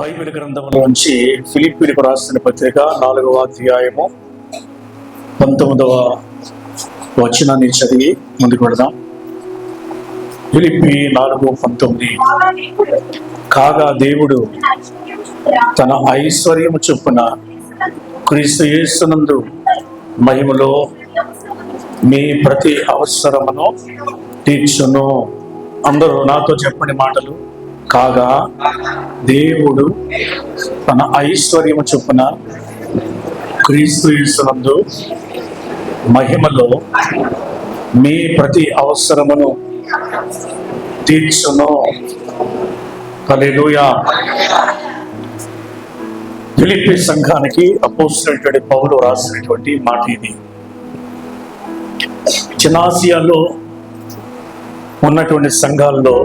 Bible గ్రంథంలోంచి ఫిలిప్పీలకు రాసిన పత్రిక నాలుగవ అధ్యాయము పంతొమ్మిదవ వచనాన్ని చదివి ముందుకు వెళదాం. ఫిలిప్పి నాలుగు పంతొమ్మిది. కాగా దేవుడు తన ఐశ్వర్యము చొప్పున క్రీస్తు యేసునందు మహిమలో మీ ప్రతి అవసరమును తీర్చును. అందరూ నాతో చెప్పని మాటలు కాగా దేవుడు తన ఐశ్వర్యము చొప్పున క్రీస్తు యేసునందు మహిమలో మీ ప్రతి అవసరమును తీర్చును. హల్లెలూయా. ఫిలిపి సంఘానికి అపోసినటువంటి పౌలు రాసినటువంటి మాట ఇది. చినాసియాలో ఉన్నటువంటి సంఘాల్లో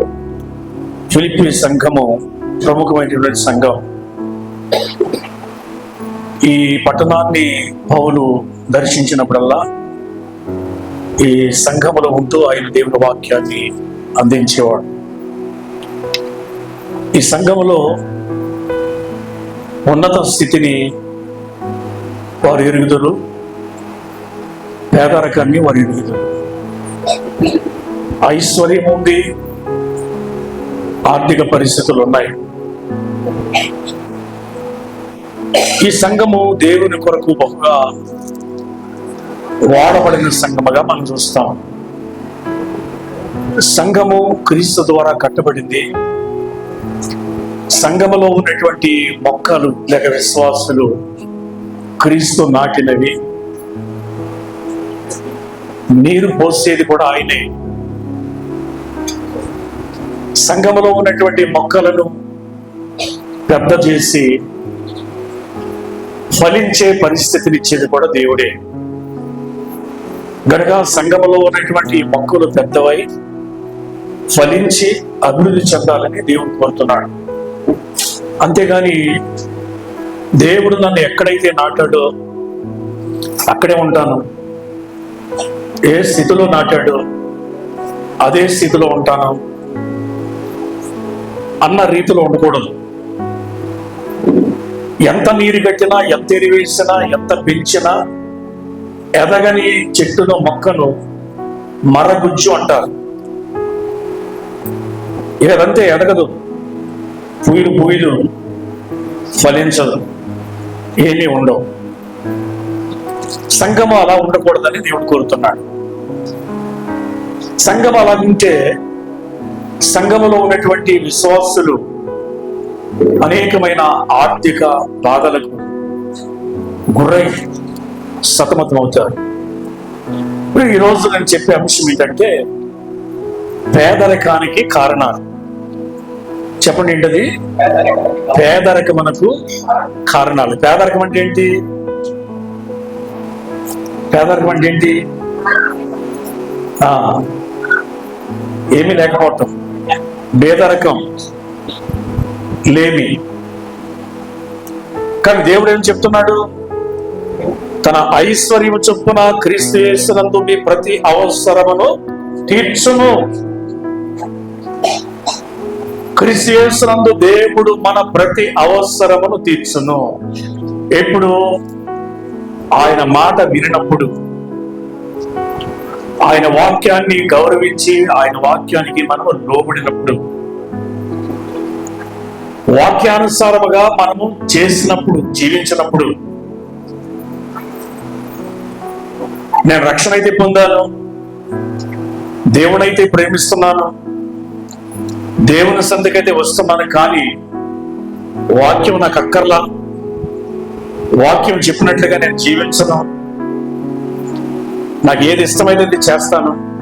ఫిలిప్పి సంఘము ప్రముఖమైనటువంటి సంఘం. ఈ పట్టణాన్ని పౌలు దర్శించినప్పుడల్లా ఈ సంఘములో ఉంటూ ఆయన దేవుని వాక్యాన్ని అందించేవాడు. ఈ సంఘములో ఉన్నత స్థితిని వారు ఎరుగుదరు పేదరికాన్ని వారు ఎరుగుదరు ఐశ్వర్యం ఉంది ఆర్థిక పరిస్థితులు ఉన్నాయి. ఈ సంఘము దేవుని కొరకు బహుగా వాడబడిన సంఘముగా మనం చూస్తాం. సంఘము క్రీస్తు ద్వారా కట్టబడింది. సంఘములో ఉన్నటువంటి మొక్కలు లేక విశ్వాసులు క్రీస్తు నాటినవి. నీరు పోసేది కూడా ఆయనే. సంఘములో ఉన్నటువంటి మొక్కలను పెద్ద చేసి ఫలించే పరిస్థితిని ఇచ్చేది కూడా దేవుడే. గనక సంఘములో ఉన్నటువంటి మొక్కలు పెద్దవై ఫలించి అభివృద్ధి చెందాలని దేవుడు కోరుతున్నాడు. అంతేగాని దేవుడు నన్ను ఎక్కడైతే నాటాడో అక్కడే ఉంటాను. ఏ స్థితిలో నాటాడో అదే స్థితిలో ఉంటాను. అన్న రీతిలో ఉండకూడదు. ఎంత నీరు కట్టినా ఎంత ఎరివేసినా ఎంత పెంచినా ఎదగని చెట్టును మొక్కను మరగుజ్జు అంటారు. ఇదంతే ఎదగదు. పూయిలు పూయిలు ఫలించదు. ఏమీ ఉండవు. సంగమం అలా ఉండకూడదని దేవుడు కోరుతున్నాడు. సంగమం అలా ఉంటే సంఘములో ఉన్నటువంటి విశ్వాసులు అనేకమైన ఆర్థిక బాధలకు గుర్రై సతమతం అవుతారు. ఇప్పుడు ఈరోజు నేను చెప్పే అంశం ఏంటంటే పేదరికానికి కారణాలు. చెప్పండి ఏంటది? పేదరికమునకు కారణాలు. పేదరికం అంటే ఏంటి? పేదరికం అంటే ఏంటి? ఏమీ లేకపోవటం. బేదరకం లేమి. కానీ దేవుడు ఏం చెప్తున్నాడు? తన ఐశ్వర్యము చొప్పున క్రీస్తునందు మీ ప్రతి అవసరమును తీర్చును క్రీస్తునందు దేవుడు మన ప్రతి అవసరమును తీర్చును. ఎప్పుడు? ఆయన మాట వినినప్పుడు. ఆయన వాక్యాన్ని గౌరవించి ఆయన వాక్యానికి మనము లోబడినప్పుడు వాక్యానుసారముగా మనము చేసినప్పుడు జీవించినప్పుడు నేను రక్షణ అయితే పొందాను దేవునైతే ప్రేమిస్తున్నాను దేవుని సందికైతే వస్తున్నాను కానీ వాక్యం నాకు అక్కర్లా. వాక్యం చెప్పినట్లుగా నేను జీవించను. నాకు ఏది ఇష్టమైనది చేస్తాను.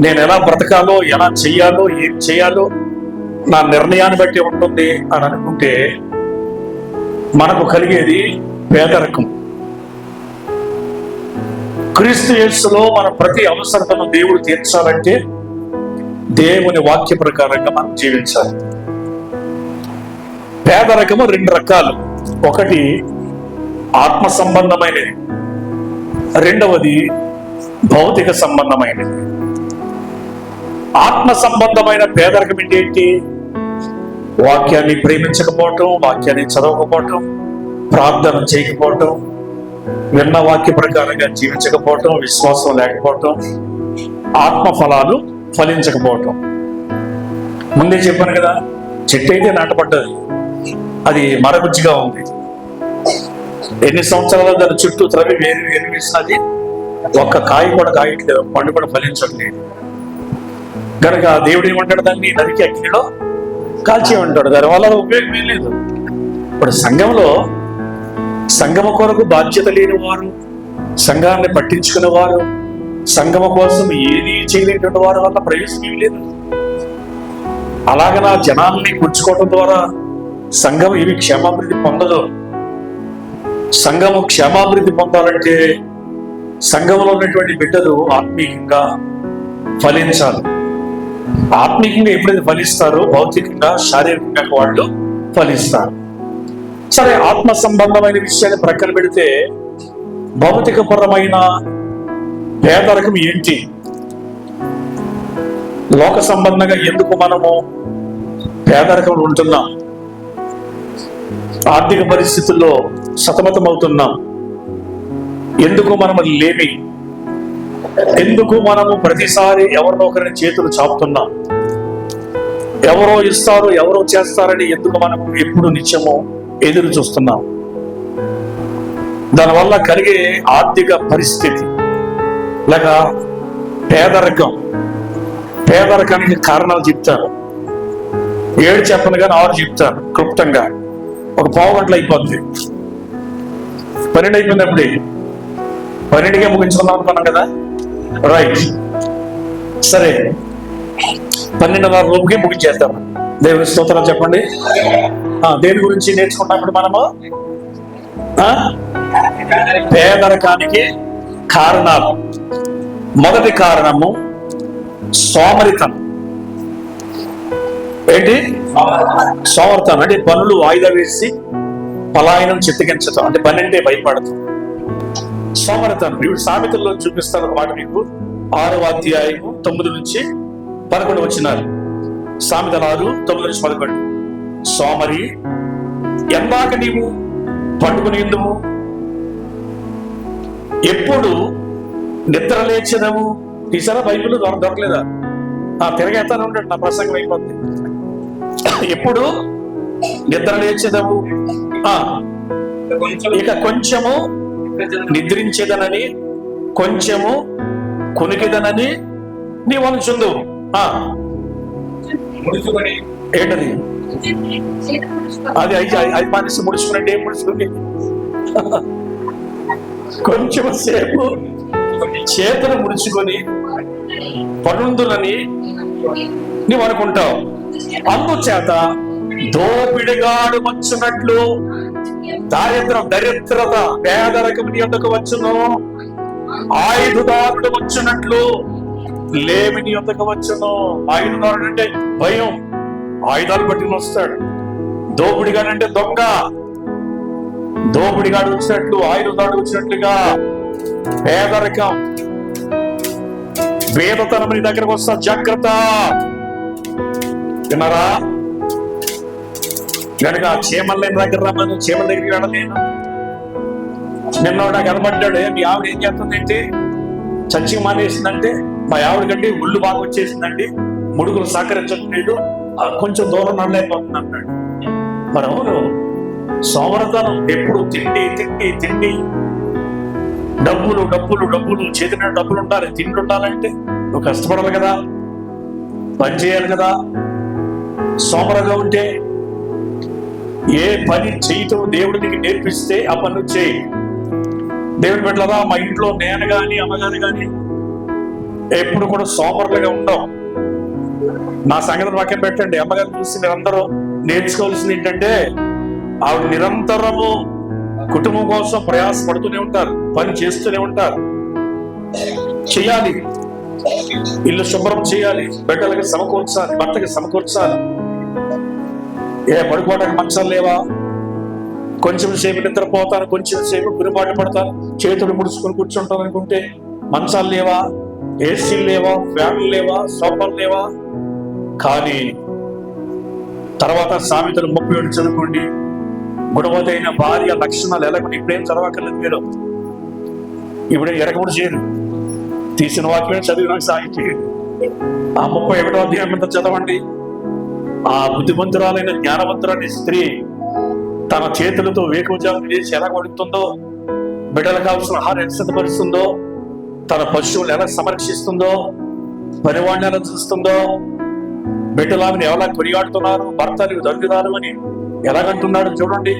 నేను ఎలా బ్రతకాలో ఎలా చెయ్యాలో ఏం చేయాలో నా నిర్ణయాన్ని బట్టి ఉంటుంది అని అనుకుంటే మనకు కలిగేది పేదరికం క్రీస్తు యేసులో మన ప్రతి అవసరతను దేవుడు తీర్చాలంటే దేవుని వాక్య ప్రకారంగా మనం జీవించాలి. పేదరికము రెండు రకాలు. ఒకటి ఆత్మ సంబంధమైనది. రెండవది భౌతిక సంబంధమైనది. ఆత్మ సంబంధమైన పేదరికం ఏంటి? వాక్యాన్ని ప్రేమించకపోవటం వాక్యాన్ని చదవకపోవటం ప్రార్థన చేయకపోవటం విన్న వాక్య ప్రకారంగా జీవించకపోవటం విశ్వాసం లేకపోవటం ఆత్మ ఫలాలు ఫలించకపోవటం. ముందే చెప్పాను కదా చెట్టు అయితే నాటపడ్డది అది మరగుజ్జిగా ఉంది. ఎన్ని సంవత్సరాలు దాని చుట్టూ త్రవి వేరు వేరు వేసినది? ఒక్క కాయ కూడా కాయట్లేదు పండు కూడా ఫలించట్లేదు. కనుక దేవుడు ఏమంటాడు? దాన్ని నరికి అగ్నిలో కాల్చి ఉంటాడు. దాని వల్ల ఉపయోగం ఏం లేదు. ఇప్పుడు సంఘంలో సంగమ కొరకు బాధ్యత లేని వారు సంఘాన్ని పట్టించుకునే వారు సంగమ కోసం ఏది చేయలేటువంటి వారి వల్ల ప్రయోజనం ఏమి లేదు. అలాగనా జనాల్ని గుర్చుకోవడం ద్వారా సంఘం ఏమి క్షేమాభివృద్ధి పొందదు. సంఘము క్షేమాభివృద్ధి పొందాలంటే సంఘంలో ఉన్నటువంటి బిడ్డలు ఆత్మీయంగా ఫలించాలి. ఆత్మీయంగా ఎప్పుడైతే ఫలిస్తారో భౌతికంగా శారీరకంగా వాళ్ళు ఫలిస్తారు. సరే ఆత్మ సంబంధమైన విషయాన్ని ప్రక్కన పెడితే భౌతికపరమైన పేదరికం ఏంటి? లోక సంబంధంగా ఎందుకు మనము పేదరికంలో ఉంటున్నాం? ఆర్థిక పరిస్థితుల్లో సతమతమవుతున్నాం? ఎందుకు మనము లేమి? ఎందుకు మనము ప్రతిసారి ఎవరినో ఒకరిని చేతులు చాపుతున్నాం? ఎవరో ఇస్తారు ఎవరో చేస్తారని ఎందుకు మనము ఎప్పుడు నిత్యము ఎదురు చూస్తున్నాం? దానివల్ల కలిగే ఆర్థిక పరిస్థితి లేక పేదరికం పేదరికానికి కారణాలు చెప్తారు. ఏడు చెప్పను కానీ ఆరు చెప్తారు క్లుప్తంగా. ఒక పావు గంటలు అయిపోద్ది. పన్నెండు అయిపోయినప్పుడు పన్నెండుగా ముగించుకుందాం అనుకున్నాం కదా? రైట్ సరే. పన్నెండున్నర రూపుకి ముగించేద్దాం. దేవుని స్తోత్రం చెప్పండి. దేని గురించి నేర్చుకుంటాం ఇప్పుడు మనము? ఆ? పేదరికానికి కారణాలు. మొదటి కారణము సోమరితనం ఏంటి? సోమరితనం అంటే పనులు వాయిదా వేసి పలాయనం చిత్తగించటం. అంటే పన్నెండే భయపడతాం సోమరితనం. ఇప్పుడు సామెతల్లో చూపిస్తాను ఒక మాట మీకు. ఆరవ అధ్యాయము తొమ్మిది నుంచి పదకొండు వచ్చినారు సామెతలు ఆరు తొమ్మిది నుంచి పదకొండు. సోమరి ఎందాక నీవు పండుకుని ఎందుము ఎప్పుడు నిద్ర లేచినము తీసారా బైబిల్ దొరకలేదా? ఆ తిరగేస్తాను ఉంటాడు నా ప్రసంగం అయిపోద్ది. ఎప్పుడు నిద్ర లేచదము? ఆ ఇక కొంచెము నిద్రించేదనని కొంచెము కునికిదనని నీ వంచుందు ఆ. ముడుచుకొని. ఏంటది? అది ఐదు మానేసి ముడుచుకునండి ఏం ముడుచుకుంది? కొంచెం సేపు చేతులు ముడుచుకొని పనుందులని నీవు అనుకుంటావు. అందుచేత దోపిడిగాడు వచ్చినట్లు దారిద్రం దరిద్రత పేదరకం నీ యొక్కకు వచ్చును. ఆయుధదారుడు వచ్చినట్లు లేమి నీ యొక్కకు వచ్చును. ఆయుధదారుడు అంటే భయం. ఆయుధాలు పట్టుకుని వస్తాడు. దోపిడిగాడంటే దొంగ. దోపిడిగాడు వచ్చినట్లు ఆయుధదాడు వచ్చినట్లుగా పేదరికం. వేదతనం నీ దగ్గరకు వస్తా జాగ్రత్త. విన్నారా? కనుక చీమల దగ్గర రమ్మను చీమల దగ్గరికి వెళ్ళలేను. నిన్న నాకు కనబడ్డాడు మీ ఆవిడ ఏం చేస్తుందంటే చచ్చి మానేసిందంటే మా ఆవిడ కంటే ఒళ్ళు బాగా వచ్చేసిందండి ముడుగులు సహకరించట్లేదు ఆ, కొంచెం దూరం నడలేకపోతుంది అన్నాడు మరి అవును సోమరతనం ఎప్పుడు తిండి తిండి తిండి. డబ్బులు డబ్బులు డబ్బులు చేతిన డబ్బులు ఉండాలి తిండి ఉండాలంటే నువ్వు కష్టపడాలి కదా పని చేయాలి కదా. సోమరగా ఉంటే ఏ పని చేయటం దేవుడు నీకు నేర్పిస్తే ఆ పని చేయి దేవుడి బిడ్డలరా మా ఇంట్లో నేను కానీ అమ్మగారు కానీ ఎప్పుడు కూడా సోమరులుగా ఉండవు నా సంగతి పక్కన పెట్టండి. అమ్మగారు చూసి మీరందరూ నేర్చుకోవాల్సింది ఏంటంటే ఆవిడ నిరంతరము కుటుంబం కోసం ప్రయాసపడుతూనే ఉంటారు పని చేస్తూనే ఉంటారు. చేయాలి. ఇల్లు శుభ్రం చేయాలి. బిడ్డలకి సమకూర్చాలి భర్తకి సమకూర్చాలి. ఏ పడుకోవడానికి మంచాలు లేవా? కొంచెం సేపు నిద్రపోతాను కొంచెం సేపు గురిపాటు పడతాను చేతులు ముడుచుకొని కూర్చుంటాను అనుకుంటే మంచాలు లేవా? ఏసీలు లేవా? ఫ్యాన్లు లేవా? సోఫాలు లేవా? కానీ తర్వాత సామెతలు ముప్పై ఏడు చదువుకోండి. గుణవతైన భార్య లక్షణాలు ఎలాగొండి ఇప్పుడేం చదవక్కర్లేదు మీరు. ఇప్పుడే ఎరగముడు చేయరు తీసిన వాక్యమే చదివి నాకు చేయండి ఆ ముప్పై ఒకటో అధ్యాయం అంతా చదవండి. ఆ బుద్ధిమంతురాలైన జ్ఞానవంతురాని స్త్రీ తన చేతులతో వేకుజాము చేసి ఎలా కొడుతుందో బిడ్డలకు కావాల్సిన ఆహారం ఎంత సిద్ధపరుస్తుందో తన పశువులు ఎలా సంరక్షిస్తుందో పనివాడిని ఎలా చూస్తుందో బిడ్డలు ఆమెను ఎలా కొనియాడుతున్నారు భర్తలు దండురాలు అని ఎలాగంటున్నాడు చూడండి.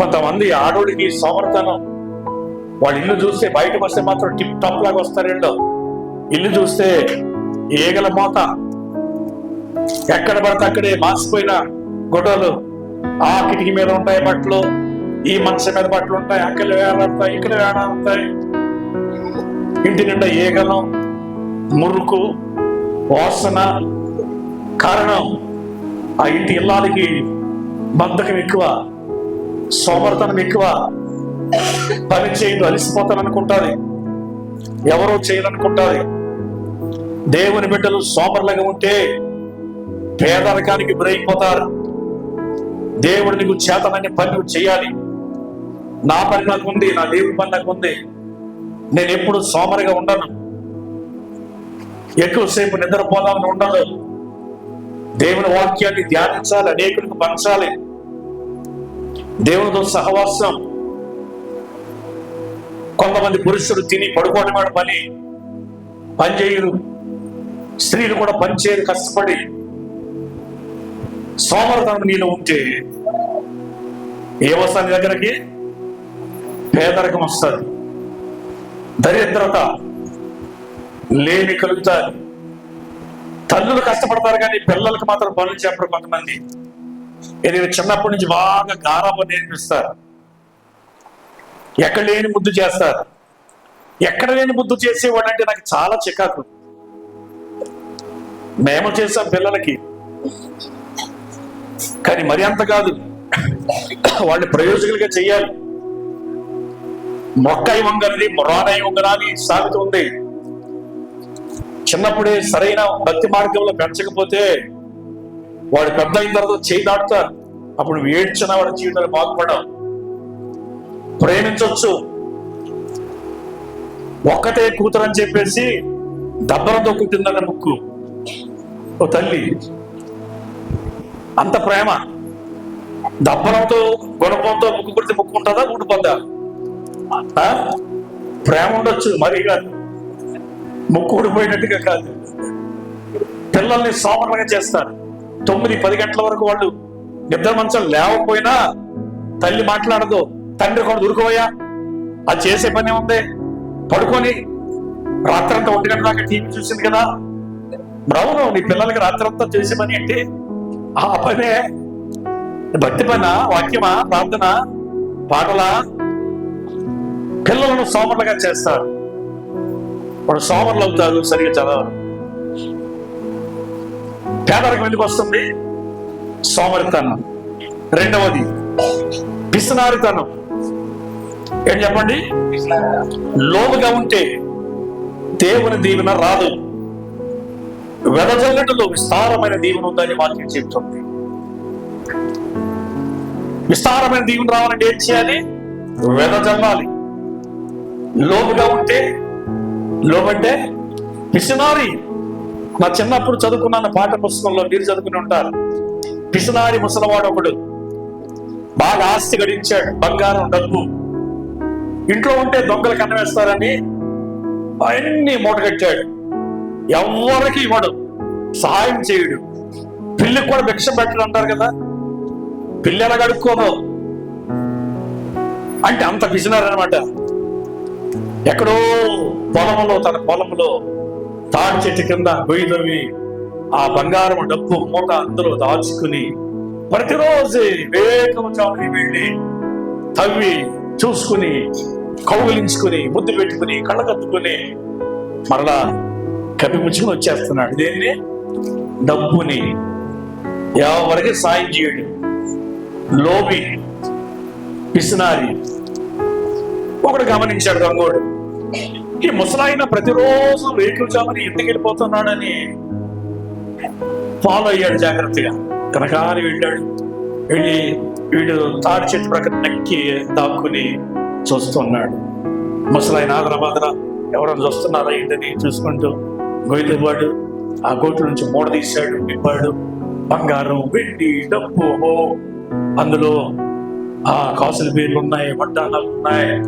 కొంతమంది ఆడోడికి సోమర్తనం. వాళ్ళ ఇల్లు చూస్తే బయటకు వస్తే మాత్రం టిప్ టాప్ లాగా వస్తారు ఇల్లు ఇల్లు చూస్తే ఏగల మోత. ఎక్కడ పడితే అక్కడే మాసిపోయిన గొడవలు ఆ కిటికీ మీద ఉంటాయి బట్టలు ఈ మంచం మీద బట్టలు ఉంటాయి అక్కడ వేలాడతాయి ఇక్కడ వేలాడతాయి ఇంటి నిండా ఏగలం మురుకు వాసన కారణం ఆ ఇంటి ఇల్లాలకి బద్ధకం ఎక్కువ సోమర్తనం ఎక్కువ. పని చేయదు అలసిపోతాను అనుకుంటుంది ఎవరో చేయాలనుకుంటుంది దేవుని బిడ్డలు సోమరులుగా ఉంటే పేదరికానికి గురైపోతారు. దేవుడు నీకు చేతనని పని చేయాలి. నా పని నాకు ఉంది నా దేవుడి పని నాకు ఉంది. నేను ఎప్పుడు సోమరిగా ఉండను. ఎక్కువసేపు నిద్రపోదామని ఉండదు దేవుని వాక్యాన్ని ధ్యానించాలి అనేకులకు పంచాలి. దేవునితో సహవాసం. కొంతమంది పురుషులు తిని పడుకోవడం పని. పని చేయరు. స్త్రీలు కూడా పనిచేయరు కష్టపడి. సోమరతనం నీలో ఉంటే ఏ వస్తాను దగ్గరకి? పేదరికం వస్తుంది. దరిద్రత లేని కలుగుతారు తల్లులు కష్టపడతారు కానీ పిల్లలకు మాత్రం పనులు చెప్పరు కొంతమంది. ఇది చిన్నప్పటి నుంచి బాగా గారాబం నేర్పిస్తారు. ఎక్కడ లేని ముద్దు చేస్తారు. ఎక్కడ లేని ముద్దు చేసేవాడు అంటే నాకు చాలా చికాకు. మేము చేసాం పిల్లలకి. కానీ మరి అంత కాదు. వాళ్ళని ప్రయోజకులుగా చేయాలి. మొక్కై వంగనది మొరానై వంగనాలి సాగుతూ ఉంది. చిన్నప్పుడే సరైన భక్తి మార్గంలో పెంచకపోతే వాడు పెద్ద అయిన తర్వాత చేయి దాటుతారు. అప్పుడు నువ్వు ఏడ్చిన వాడి జీవితాలు బాగుపడవు. ప్రేమించవచ్చు ఒక్కటే కూతురని చెప్పేసి దబ్బరంతో కుట్టిందన్న ముక్కు. ఓ తల్లి. అంత ప్రేమ. దప్పనంతో గుణపంతో ముక్కు పుడితే ముక్కు ఉంటుందా ఊడిపోద్దా? ప్రేమ ఉండొచ్చు మరీ కాదు. ముక్కు ఊడిపోయినట్టుగా కాదు. పిల్లల్ని సోమరంగా చేస్తారు. తొమ్మిది పది గంటల వరకు వాళ్ళు నిద్ర మంచం లేవకపోయినా తల్లి మాట్లాడదు తండ్రి కూడా దొరుకుపోయా అది చేసే పని ఉంది పడుకొని రాత్రంతా ఒంటి గంట దాకా టీవీ చూసింది కదా. బ్రౌను నీ పిల్లలకి రాత్రంతా చేసే పని ఏంటి? ఆ పనే. భక్తి పనా వాక్యమా ప్రార్థన పాటలా? పిల్లలను సోమరులుగా చేస్తారు. వాడు సోమరులు అవుతారు సరిగా చదవరు. పేదరికం ఎందుకు వస్తుంది? సోమరితనం. రెండవది పిసినారితనం ఏం చెప్పండి? లోబుగా ఉంటే దేవుని దీవెన రాదు. వెదజల్లటలో విస్తారమైన దీవెన ఉందని వాక్యం చెప్తుంది విస్తారమైన దీవెన రావాలంటే ఏం చేయాలి? వెదజల్లాలి. లోబుగా ఉంటే లోబంటే పిసినారి నా చిన్నప్పుడు చదువుకున్న పాఠ పుస్తకంలో మీరు చదువుకుని ఉంటారు. పిసినారి ముసలవాడు ఒకడు. బాగా ఆస్తి గడించాడు బంగారం డబ్బు. ఇంట్లో ఉంటే దొంగలు కన్నవేస్తారని అన్ని మూటగట్టాడు. ఎవరికి ఇవ్వడు. సహాయం చేయడు. పిల్లి కూడా భిక్ష పెట్టడు అంటారు కదా. పిల్లి ఎలా కడుక్కోదు అంటే అంత అనమాట ఎక్కడో పొలంలో తన పొలంలో తాడి చెట్టు కింద గొయ్యి ఆ బంగారం డబ్బు మూట అందులో దాచుకుని ప్రతిరోజు వివేకముచాముని వెళ్ళి తవ్వి చూసుకుని కౌగిలించుకుని ముద్దు పెట్టుకుని కళ్ళకత్తుకుని మరలా కప్పిపుచ్చుకుని వచ్చేస్తున్నాడు. దేన్ని? డబ్బుని. ఎవరికి సాయం చేయడు. లోబి పిసినారి. ఒకడు గమనించాడు గంగోడు ఈ ముసలాయన ప్రతిరోజు వెహికల్ జామని ఇంటికి వెళ్ళిపోతున్నాడని ఫాలో అయ్యాడు జాగ్రత్తగా. కనకాలి వెళ్ళాడు. వెళ్ళి వీడు తాడి చెట్టు ప్రక్కన నక్కి దాక్కుని చూస్తున్నాడు. ముసలాయన ఆదరా బాదరా ఎవరైనా చూస్తున్నారా ఏంటని? చూసుకుంటూ గొయ్యవాడు ఆ గోటు నుంచి మూడ తీశాడు విప్పాడు. బంగారం వెండి డబ్బు ఓ అందులో ఆ కాసుల పేర్లు ఉన్నాయి వడ్డానాలు ఉన్నాయి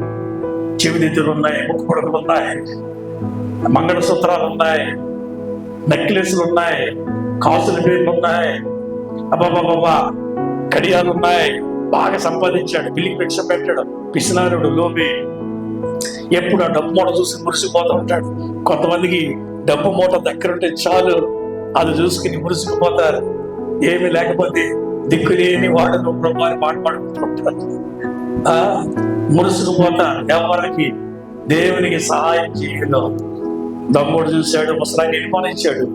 చెవిదిద్దులు ఉన్నాయి ముక్కపొడకలు ఉన్నాయి మంగళసూత్రాలు ఉన్నాయి నెక్లెస్లు ఉన్నాయి కాసుల పేర్లు ఉన్నాయి అబ్బాబాబా కడియాలు ఉన్నాయి బాగా సంపాదించాడు పిల్లికి భిక్ష పెట్టాడు పిసినారుడు లోబి. ఎప్పుడు ఆ డబ్బు మూట చూసి మురిసిపోతూ ఉంటాడు. కొంతమందికి డబ్బు మూట దగ్గర ఉంటే చాలు. అది చూసుకుని మురుసుకుపోతారు ఏమి లేకపోతే దిక్కులేని వాడను వాడు ప్రభు అని మాట ఆ మురుసుకుపోతారు ఎవరికి? దేవునికి సహాయం చేయడం దమ్ముడు చూశాడు ముసలాయి నిర్మాణించాడు.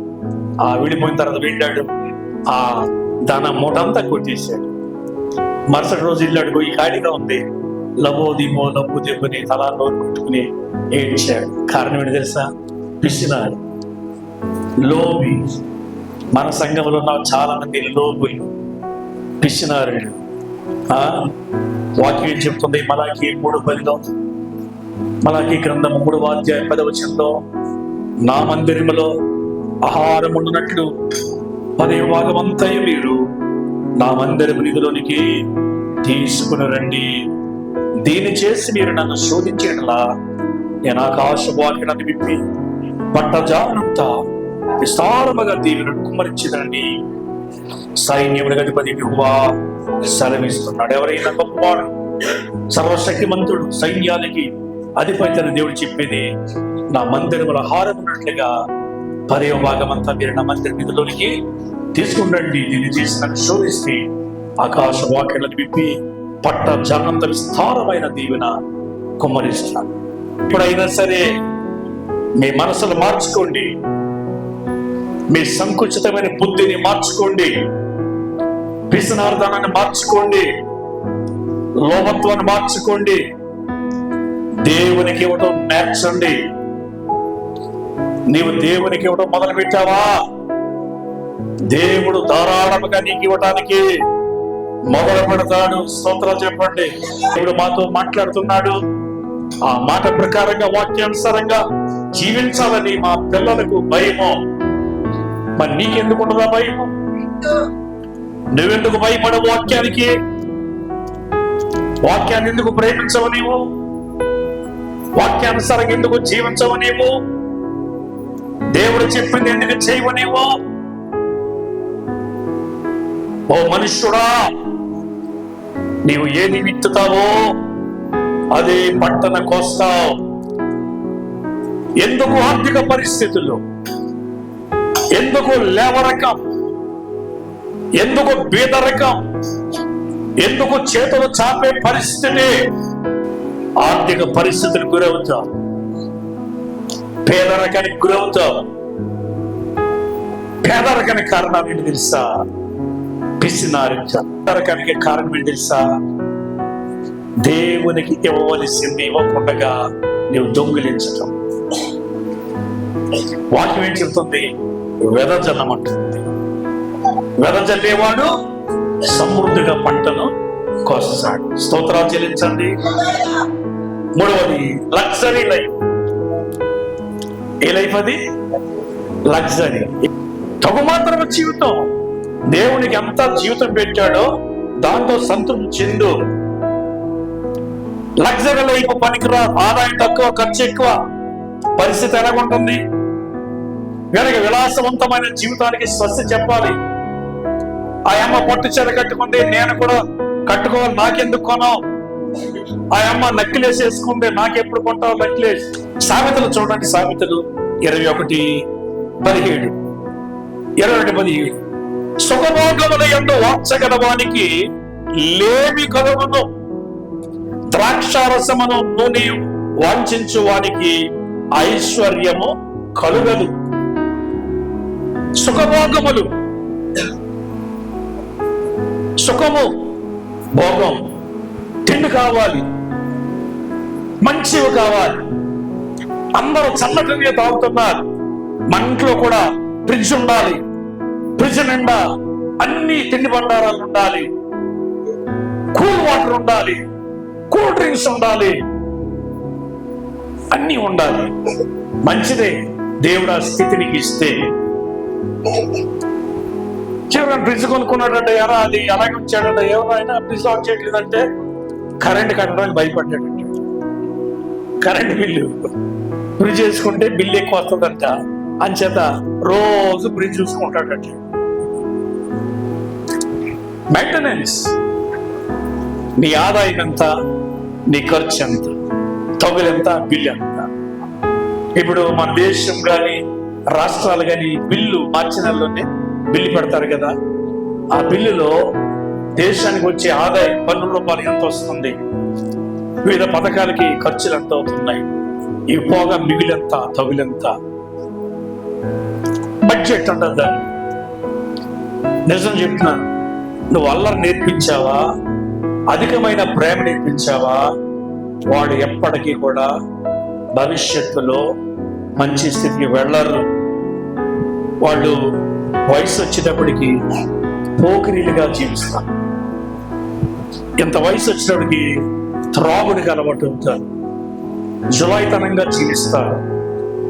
ఆ విడిపోయిన తర్వాత వెళ్ళాడు. ఆ దాన మూటంతా కొట్టేశాడు. మరుసటి రోజు ఇల్లాడు ఈ ఖాళీగా ఉంది. లబోదిమో లబ్బు దెబ్బని తలా నోరు కొట్టుకుని ఏడ్చాడు. కారణం ఏంటి తెలుసా? పిసినాడు లోబి మన సంఘంలో ఉన్న చాలా మంది లోబులు. పిసినారులు. వాక్యం చెప్తుంది మలాకి మూడు పదిలో. మలాకి గ్రంథం మూడు వాద్య పదవచనంలో నా మందిరంలో ఆహారం ఉండునట్లు పదే భాగమంతయు మీరు నా మందిరం నిధిలోనికి తీసుకుని రండి. దీన్ని చేసి మీరు నన్ను శోధించేలా నేను ఆకాశ వాక్యనని విప్పి పట్టజానంతా విస్తారముగా దేవుని కుమరించిందండి సైన్యముల గతిపతి యెహోవా సెలవిస్తున్నాడు. ఎవరైనా గొప్పవాడు సర్వశక్తిమంతుడు సైన్యానికి అధిపతి దేవుడు చెప్పేది నా మందిరముల హారం ఉన్నట్లుగా పదే భాగమంతా మీరు నా మందిర నిధిలోనికి తీసుకుండండి. దీన్ని చేసిన శోధిస్తే ఆకాశ వాక్యాలను విప్పి పట్ట జనంత విస్తారమైన దీవెన కుమ్మరిస్తాను. ఇప్పుడైనా సరే మీ మనసును మార్చుకోండి. మీ సంకుచితమైన బుద్ధిని మార్చుకోండి. పిసనార్థాన్ని మార్చుకోండి. లోభత్వాన్ని మార్చుకోండి. దేవునికి ఇవ్వటం నేర్చండి. నీవు దేవునికి ఇవ్వడం మొదలు పెట్టావా దేవుడు ధారాళముగా నీకు ఇవ్వటానికి మొదలు పెడతాడు. స్తోత్రాలు చెప్పండి. దేవుడు మాతో మాట్లాడుతున్నాడు. ఆ మాట ప్రకారంగా వాక్యానుసారంగా జీవించాలని మా పిల్లలకు భయము? మరి నీకెందుకు ఉండదా భయము? నువ్వెందుకు భయపడవు వాక్యానికి? వాక్యాన్ని ఎందుకు ప్రేమించవు నీవు? వాక్యానుసారంగా ఎందుకు జీవించవు నీవు? దేవుడు చెప్పింది ఎందుకు చేయవు నీవు? ఓ మనుష్యుడా నీవు ఏది విత్తుతావో అదే పంటన కోస్తావు. ఎందుకు ఆర్థిక పరిస్థితులు ఎందుకు లేవరకం ఎందుకు బీదరకం ఎందుకు చేతులు చాపే పరిస్థితి? ఆర్థిక పరిస్థితులు గురవుతాం పేదరకానికి గురవుతాం పేదరకానికి కారణం ఏంటి తెలుసా? పిసినారు పేదరకానికి కారణం ఏంటి తెలుసా? దేవునికి ఇవ్వవలసింది ఇవ్వకుండా నువ్వు దొంగిలించటం. వాక్యం ఏం చెప్తుంది? వెదజల్లం అంటుంది. వెదజల్లేవాడు సమృద్ధిగా పంటను కోస్తాడు. స్తోత్రాలు చెల్లించండి. మూడవది లగ్జరీ లైఫ్. ఏ లైఫ్ అది? లగ్జరీ. తగు మాత్రం జీవితం. దేవునికి ఎంత జీవితం పెట్టాడో దాంతో సంతృప్తి చెందు లగ్జరీ లైఫ్ పనికిరా ఆదాయం తక్కువ ఖర్చు ఎక్కువ. పరిస్థితి ఎలా ఉంటుంది వెనక విలాసవంతమైన జీవితానికి స్వస్తి చెప్పాలి. ఆ అమ్మ పట్టు చీర కట్టుకుంది నేను కూడా కట్టుకోవాలి నాకెందుకు కొనావు ఆ అమ్మ నక్కిలేసి వేసుకుంది నాకెప్పుడు కొంటావు నక్కిలేసి. సామెతలు చూడండి సామెతలు. ఇరవై ఒకటి పదిహేడు. ఇరవై ఒకటి పదిహేడు. సుఖభోగముల ఎందు వార్చగలవానికి లేమి కలుగును. ద్రాక్షారసమును నూనె వాంఛించు వానికి ఐశ్వర్యము కలుగదు. సుఖభోగములు. సుఖము భోగం. తిండి కావాలి. మంచివి కావాలి. అందరూ చల్లటి నీరు తాగుతున్నారు. మన ఇంట్లో కూడా ఫ్రిడ్జ్ ఉండాలి. ఫ్రిడ్జ్ నిండా అన్ని తిండి బండారాలు ఉండాలి. కూల్ వాటర్ ఉండాలి. కూల్ డ్రింక్స్ ఉండాలి. అన్ని ఉండాలి. మంచిదే. దేవుడు ఆ స్థితిని ఇస్తే. చివరి ఫ్రిడ్జ్ కొనుక్కున్నాడంటే ఎలా అది? అలాగే ఉంచాడంట. ఎవరైనా ఫ్రిడ్జ్ ఆన్ చేయట్లేదంటే కరెంట్ కట్టడానికి భయపడ్డాడంట. Current bill. ఫ్రిడ్జ్ చేసుకుంటే బిల్లు ఎక్కువ వస్తుందంట. అంచేత రోజు ఫ్రిడ్జ్ చూసుకుంటాడట. మెయింటెనెన్స్ నీ ఆదాయం ఎంత నీ ఖర్చు ఎంత? తగులెంత బిల్లు ఎంత ఇప్పుడు మన దేశం కానీ రాష్ట్రాలు కానీ బిల్లు మార్చి నెలలోనే బిల్లు పెడతారు కదా. ఆ బిల్లులో దేశానికి వచ్చే ఆదాయం పన్ను రూపాయలు ఎంత వస్తుంది? వివిధ పథకాలకి ఖర్చులు ఎంత అవుతున్నాయి? ఇవి పోగా మిగిలెంత తగులెంత? బడ్జెట్ అంటారు దాన్ని. నిజం చెప్తున్నాను. నువ్వు అల్లరి నేర్పించావా? అధికమైన ప్రేమ నేర్పించావా? వాడు ఎప్పటికీ కూడా భవిష్యత్తులో మంచి స్థితికి వెళ్ళరు. వాళ్ళు వయసు వచ్చేటప్పటికి పోకిరీలుగా జీవిస్తారు. ఇంత వయసు వచ్చినప్పటికి త్రాగుడికి అలవాటు అవుతారు. జులాయితనంగా జీవిస్తారు.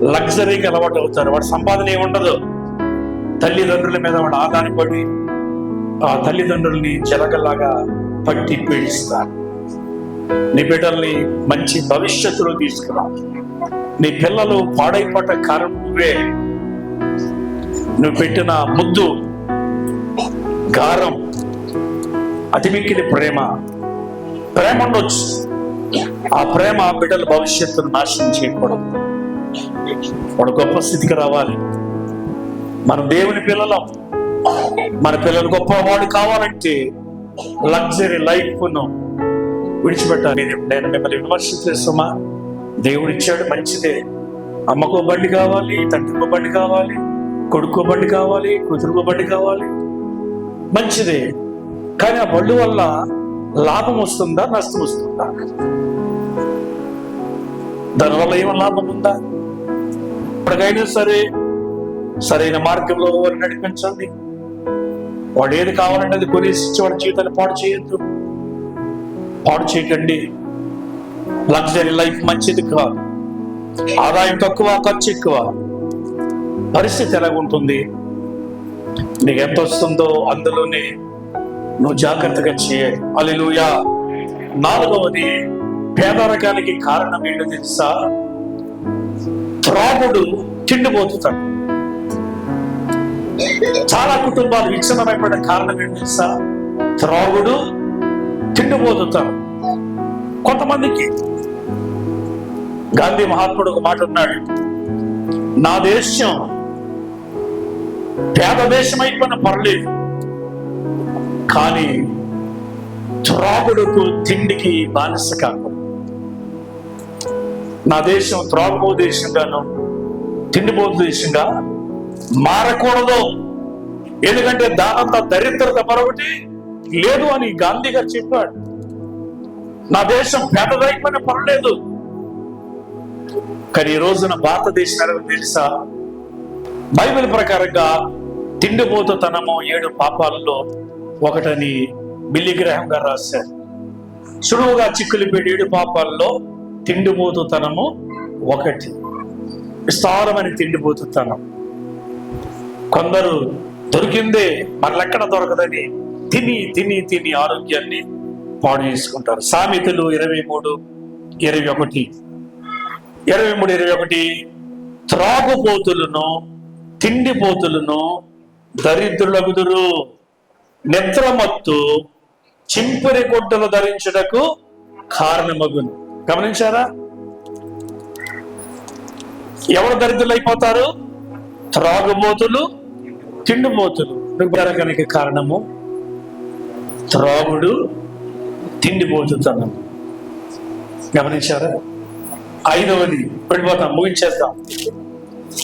లగ్జరీకి అలవాటు అవుతారు. వాడి సంపాదన ఏముండదు. ఉండదు తల్లిదండ్రుల మీద వాడు ఆధారపడి ఆ తల్లిదండ్రుల్ని జలగలాగా పట్టి పీడిస్తారు. నీ బిడ్డల్ని మంచి భవిష్యత్తులో తీసుకురా. నీ పిల్లలు పాడైపడ్డ కారణం నువ్వే. నువ్వు పెట్టిన ముద్దు గారం అతిమిక్కిన ప్రేమ ప్రేమ ఉండొచ్చు. ఆ ప్రేమ ఆ బిడ్డల భవిష్యత్తును నాశనం చేయకూడదు. వాడు గొప్ప స్థితికి రావాలి. మన దేవుని పిల్లలం మన పిల్లలు గొప్పవాడు కావాలంటే లగ్జరీ లైఫ్ను విడిచిపెట్టాలి. నేను మిమ్మల్ని విమర్శించేస్తామా దేవుడు ఇచ్చాడు మంచిదే. అమ్మకో బండి కావాలి తండ్రికో బండి కావాలి కొడుకో బండి కావాలి కూతురుకో బండి కావాలి. మంచిదే. కానీ ఆ బళ్ళు వల్ల లాభం వస్తుందా నష్టం వస్తుందా? దానివల్ల ఏమైనా లాభం ఉందా? ఇప్పటికైనా సరే సరైన మార్గంలో వారిని నడిపించండి. వాడు ఏది కావాలంటే అది కొనేసి ఇచ్చి వాడి జీవితాన్ని పాడు చేయొద్దు. పాడు చేయకండి. లగ్జరీ లైఫ్ మంచిది కాదు. ఆదాయం తక్కువ ఖర్చు ఎక్కువ. పరిస్థితి ఎలాగుంటుంది నీకు ఎంత వస్తుందో అందులోనే నువ్వు జాగ్రత్తగా చేయాలి. అలెలుయా నాలుగవది పేదరకానికి కారణం ఏంటో తెలుసా? త్రాగుడు తిండిపోతాడు చాలా కుటుంబాలు విచ్ఛిన్నమైపోయిన కారణం ఏంటో తెలుసా? త్రాగుడు తిండిపోతుంటారు. కొంతమందికి గాంధీ మహాత్ముడు ఒక మాట ఉన్నాడు నా దేశం పేద దేశం అయిపోయిన పర్లేదు కానీ త్రాగుడుకు తిండికి బానిస కాకూడదు నా దేశం త్రాగుబో దేశంగాను తిండిపోతు దేశంగా మారకూడదు. ఎందుకంటే దానంత దరిద్రత మరొకటి లేదు అని గాంధీ గారు చెప్పాడు. నా దేశం పేదదైపోయిన పర్లేదు. కానీ ఈ రోజున భారతదేశం ఎలా తెలుసా? బైబిల్ ప్రకారంగా తిండిపోతుతనము ఏడు పాపాలలో ఒకటని బిల్లిగ్రహం గారు రాశారు. సులువుగా చిక్కులిపేడు ఏడు పాపాల్లో తిండిపోతుతనము ఒకటి. విస్తారమైన తిండిపోతుతనం. కొందరు దొరికిందే మరలెక్కడ దొరకదని తిని తిని తిని ఆరోగ్యాన్ని పాడు చేసుకుంటారు సామెతలు ఇరవై మూడు ఇరవై ఒకటి. ఇరవై మూడు ఇరవై ఒకటి. త్రాగుపోతులను తిండిపోతులను దరిద్రులగుదురు. నిద్రమత్తు చింపిరి గుడ్డలు ధరించుటకు కారణమగును. గమనించారా? ఎవరు దరిద్రులైపోతారు? త్రాగుబోతులు తిండిపోతులు. కనుక కారణము త్రాగుడు తిండిపోతుతనం గమనించారా? ఐదవది వెళ్ళిపోతాం ముగించేద్దాం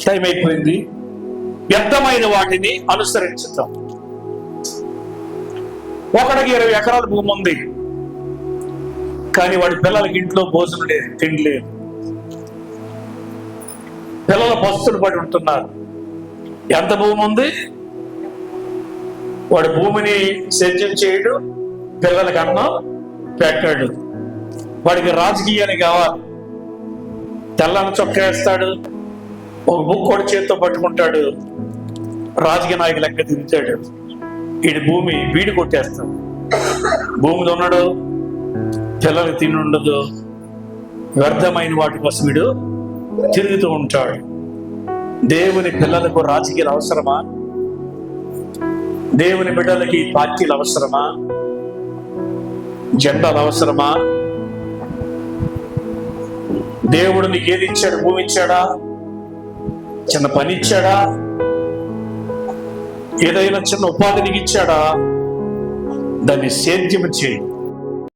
టైం అయిపోయింది. వ్యర్థమైన వాటిని అనుసరించుతాం. ఒకడికి ఇరవై ఎకరాల భూమి ఉంది. కానీ వాడి పిల్లలకి ఇంట్లో భోజనం లేదు తిండి లేదు. పిల్లల బస్సులు పడి ఉంటున్నారు. ఎంత భూమి ఉంది? వాడు భూమిని సేద్యం చేయడు పిల్లలకి అన్నం పెట్టాడు. వాడికి రాజకీయాన్ని కావాలి. తెల్లని చొక్కా వేస్తాడు ఒక బుక్ కూడా చేత్తో పట్టుకుంటాడు రాజకీయ నాయకులు లెక్క తిరుగుతాడు. వీడి భూమి వీడి కొట్టేస్తాడు. భూమి దున్నడు పిల్లలు తిండి ఉండదు. వ్యర్థమైన వాటి కోసం వీడు తిరుగుతూ ఉంటాడు. దేవుని పిల్లలకు రాజకీయాలు అవసరమా? దేవుని బిడ్డలకి పార్టీలు అవసరమా? జెండాలు అవసరమా? దేవుడు నీకు ఏది ఇచ్చాడు? భూమి ఇచ్చాడా? చిన్న పని ఇచ్చాడా? ఏదైనా చిన్న ఉపాధి నీకు ఇచ్చాడా? దాన్ని సేద్యం చేయి.